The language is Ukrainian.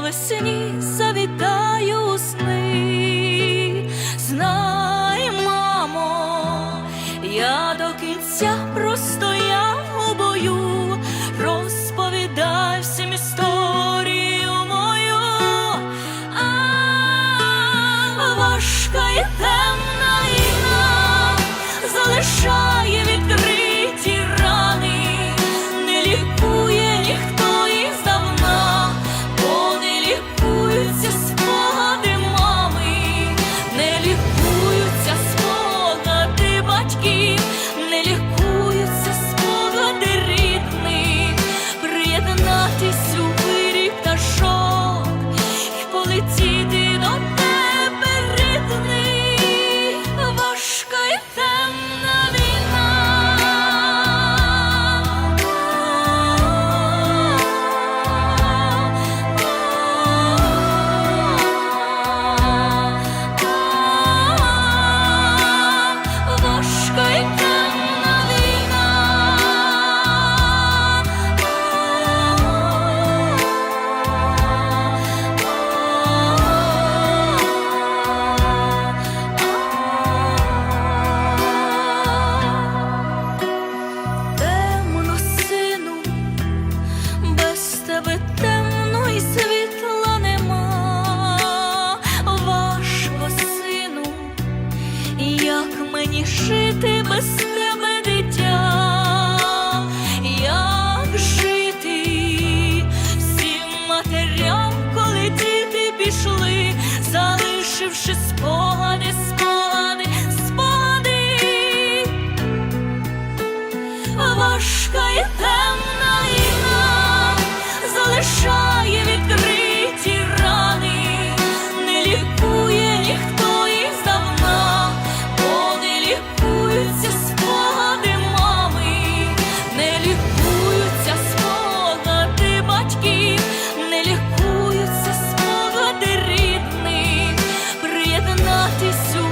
навесні завітаю сни. Знай, мамо, я до кінця простояв у бою. мені шити без сни. forte sua.